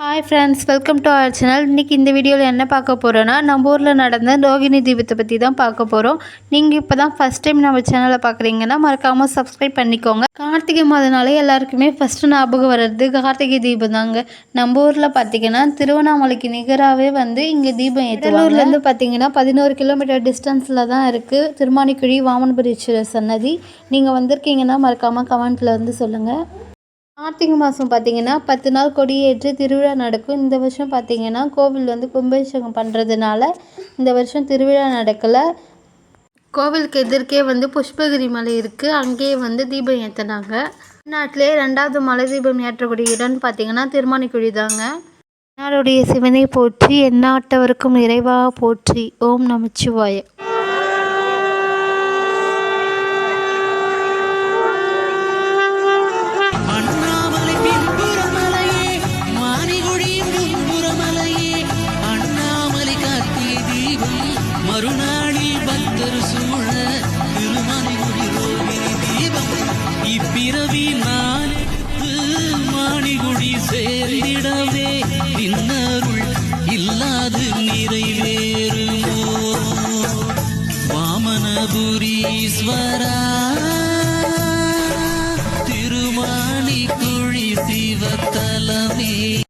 Hi friends welcome to our channel இன்றைக்கி இந்த வீடியோவில் என்ன பார்க்க போகிறோன்னா நம்ம ஊரில் நடந்த ரோகிணி தீபத்தை பற்றி தான் பார்க்க போகிறோம் நீங்கள் இப்போ தான் ஃபஸ்ட் டைம் நம்ம சேனலை பார்க்குறீங்கன்னா மறக்காமல் சப்ஸ்கிரைப் பண்ணிக்கோங்க. கார்த்திகை மாதனாலே எல்லாருக்குமே ஃபஸ்ட்டு ஞாபகம் வர்றது கார்த்திகை தீபம் தாங்க. நம்ம ஊரில் பார்த்தீங்கன்னா திருவண்ணாமலைக்கு நிகராகவே வந்து இங்கே தீபம் ஏற்றலூர்லேருந்து பார்த்தீங்கன்னா பதினோரு கிலோமீட்டர் டிஸ்டன்ஸில் தான் இருக்குது திருமானிக்குழி வாமன்புரீஸ்வரர் சன்னதி. நீங்கள் வந்திருக்கீங்கன்னா மறக்காமல் கமெண்ட்டில் வந்து சொல்லுங்கள் கார்த்திகை மாதம் பார்த்திங்கன்னா பத்து நாள் கொடியேற்றி திருவிழா நடக்கும். இந்த வருஷம் பார்த்திங்கன்னா கோவில் வந்து கும்பாபிஷேகம் பண்ணுறதுனால இந்த வருஷம் திருவிழா நடக்கலை. கோவிலுக்கு எதிர்க்கே வந்து புஷ்பகிரி மலை இருக்குது அங்கேயே வந்து தீபம் ஏற்றினாங்க நாட்டிலே ரெண்டாவது மலை தீபம் ஏற்றக்கூடிய இடம்னு பார்த்திங்கன்னா திருமானிக்குழி தாங்க. நாடுடைய சிவனை போற்றி எந்நாட்டவருக்கும் நிறைவாக போற்றி. ஓம் நமச்சிவாய. மறுநாளில் பக்தர் சூழ திருமலைகுடி ரோகிணி தீபம். இப்பிறவி நான் மாணிகுடி சேர்ந்திடவே. இன்னருள் இல்லாது நிறைவேறுமோ? வாமனபுரீஸ்வரா திருமாணி குழி சிவத்தலமே.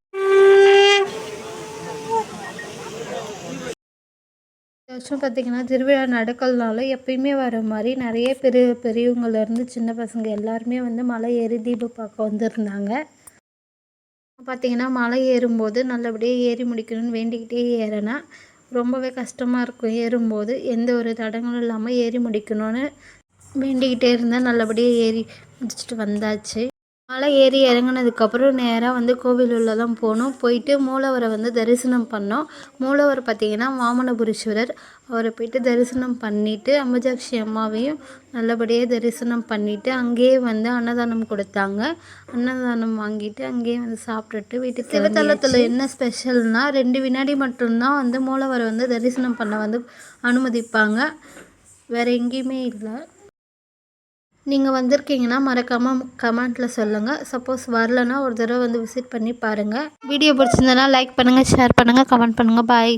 வருஷம் பார்த்திங்கன்னா திருவிழா நடக்கல்னால எப்பயுமே வர மாதிரி நிறைய பெரிய பெரியவங்கலேருந்து சின்ன பசங்க எல்லாருமே வந்து மலை ஏறி தீபம் பார்க்க வந்திருந்தாங்க. பார்த்திங்கன்னா மலை ஏறும்போது நல்லபடியாக ஏறி முடிக்கணும்னு வேண்டிக்கிட்டே ஏறினா ரொம்பவே கஷ்டமாக இருக்கும். ஏறும்போது எந்த ஒரு தடங்களும் இல்லாமல் ஏறி முடிக்கணும்னு வேண்டிக்கிட்டே இருந்தால் நல்லபடியாக ஏறி முடிச்சுட்டு வந்தாச்சு. மலை ஏறி இறங்குனதுக்கப்புறம் நேராக வந்து கோவில் உள்ள தான் போனோம். போயிட்டு மூலவரை வந்து தரிசனம் பண்ணோம். மூலவர் பார்த்திங்கன்னா வாமனபுரீஸ்வரர். அவரை போயிட்டு தரிசனம் பண்ணிவிட்டு அம்புஜாட்சி அம்மாவையும் நல்லபடியாக தரிசனம் பண்ணிவிட்டு அங்கேயே வந்து அன்னதானம் கொடுத்தாங்க. அன்னதானம் வாங்கிட்டு அங்கேயே வந்து சாப்பிட்டுட்டு வீட்டுக்கு சிவத்தலத்தில் என்ன ஸ்பெஷல்னால் ரெண்டு வினாடி மட்டும்தான் வந்து மூலவரை வந்து தரிசனம் பண்ண வந்து அனுமதிப்பாங்க. வேறு எங்கேயுமே இல்லை. நீங்கள் வந்திருக்கீங்கன்னா மறக்காமல் கமெண்ட்டில் சொல்லுங்கள் சப்போஸ் வரலன்னா ஒரு தடவை வந்து விசிட் பண்ணி பாருங்கள் வீடியோ பிடிச்சிருந்தனா லைக் பண்ணுங்கள் ஷேர் பண்ணுங்கள் கமெண்ட் பண்ணுங்கள் பாய்